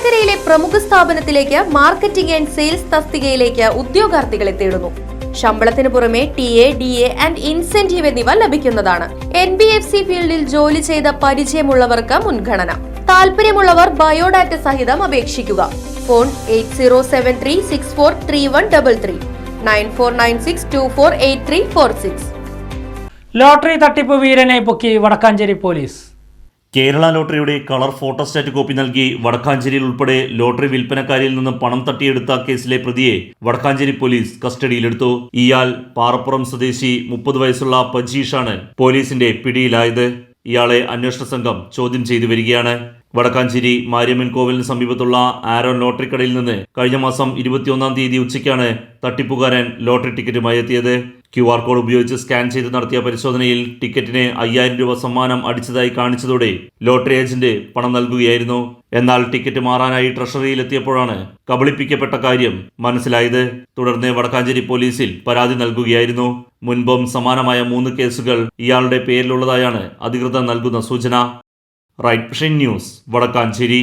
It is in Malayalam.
ചേലക്കരയിലെ പ്രമുഖ സ്ഥാപനത്തിലേക്ക് മാർക്കറ്റിംഗ് ആൻഡ് സെയിൽസ് തസ്തികയിലേക്ക് ഉദ്യോഗാർത്ഥികളെ തേടുന്നു. ശമ്പളത്തിന് പുറമെ T A D A and incentive എന്നിവ ലഭിക്കുന്നതാണ്. എൻ ബി എഫ് സി ഫീൽഡിൽ ജോലി ചെയ്ത പരിചയമുള്ളവർക്ക് മുൻഗണന. താല്പര്യമുള്ളവർ ബയോഡാറ്റ സഹിതം അപേക്ഷിക്കുക. Phone eight zero seven three six four three one double three. Nine four nine six two four eight three four six. Lottery തട്ടിപ്പ് വീരനെ പൊക്കി വടക്കാഞ്ചേരി പോലീസ്. കേരള ലോട്ടറിയുടെ കളർ ഫോട്ടോസ്റ്റാറ്റ് കോപ്പി നൽകി വടക്കാഞ്ചേരിയിൽ ഉൾപ്പെടെ ലോട്ടറി വിൽപ്പനക്കാരിൽ നിന്നും പണം തട്ടിയെടുത്ത കേസിലെ പ്രതിയെ വടക്കാഞ്ചേരി പോലീസ് കസ്റ്റഡിയിലെടുത്തു. ഇയാൾ പാറപ്പുറം സ്വദേശി മുപ്പത് വയസ്സുള്ള പജീഷാണ് പോലീസിന്റെ പിടിയിലായത്. ഇയാളെ അന്വേഷണ സംഘം ചോദ്യം ചെയ്തു വരികയാണ്. വടക്കാഞ്ചേരി മാര്യമ്മൻ കോവിലിന് സമീപത്തുള്ള ആരോൺ ലോട്ടറി കടയിൽ നിന്ന് കഴിഞ്ഞ മാസം ഇരുപത്തിയൊന്നാം തീയതി ഉച്ചയ്ക്കാണ് തട്ടിപ്പുകാരൻ ലോട്ടറി ടിക്കറ്റുമായി എത്തിയത്. ക്യു ആർ കോഡ് ഉപയോഗിച്ച് സ്കാൻ ചെയ്ത് നടത്തിയ പരിശോധനയിൽ ടിക്കറ്റിന് അയ്യായിരം രൂപ സമ്മാനം അടിച്ചതായി കാണിച്ചതോടെ ലോട്ടറി ഏജന്റ് പണം നൽകുകയായിരുന്നു. എന്നാൽ ടിക്കറ്റ് മാറാനായി ട്രഷറിയിൽ എത്തിയപ്പോഴാണ് കബളിപ്പിക്കപ്പെട്ട കാര്യം മനസ്സിലായത്. തുടർന്ന് വടക്കാഞ്ചേരി പോലീസിൽ പരാതി നൽകുകയായിരുന്നു. മുൻപും സമാനമായ മൂന്ന് കേസുകൾ ഇയാളുടെ പേരിലുള്ളതായാണ് അധികൃതർ നൽകുന്ന സൂചന. Right news Vadakkanchery.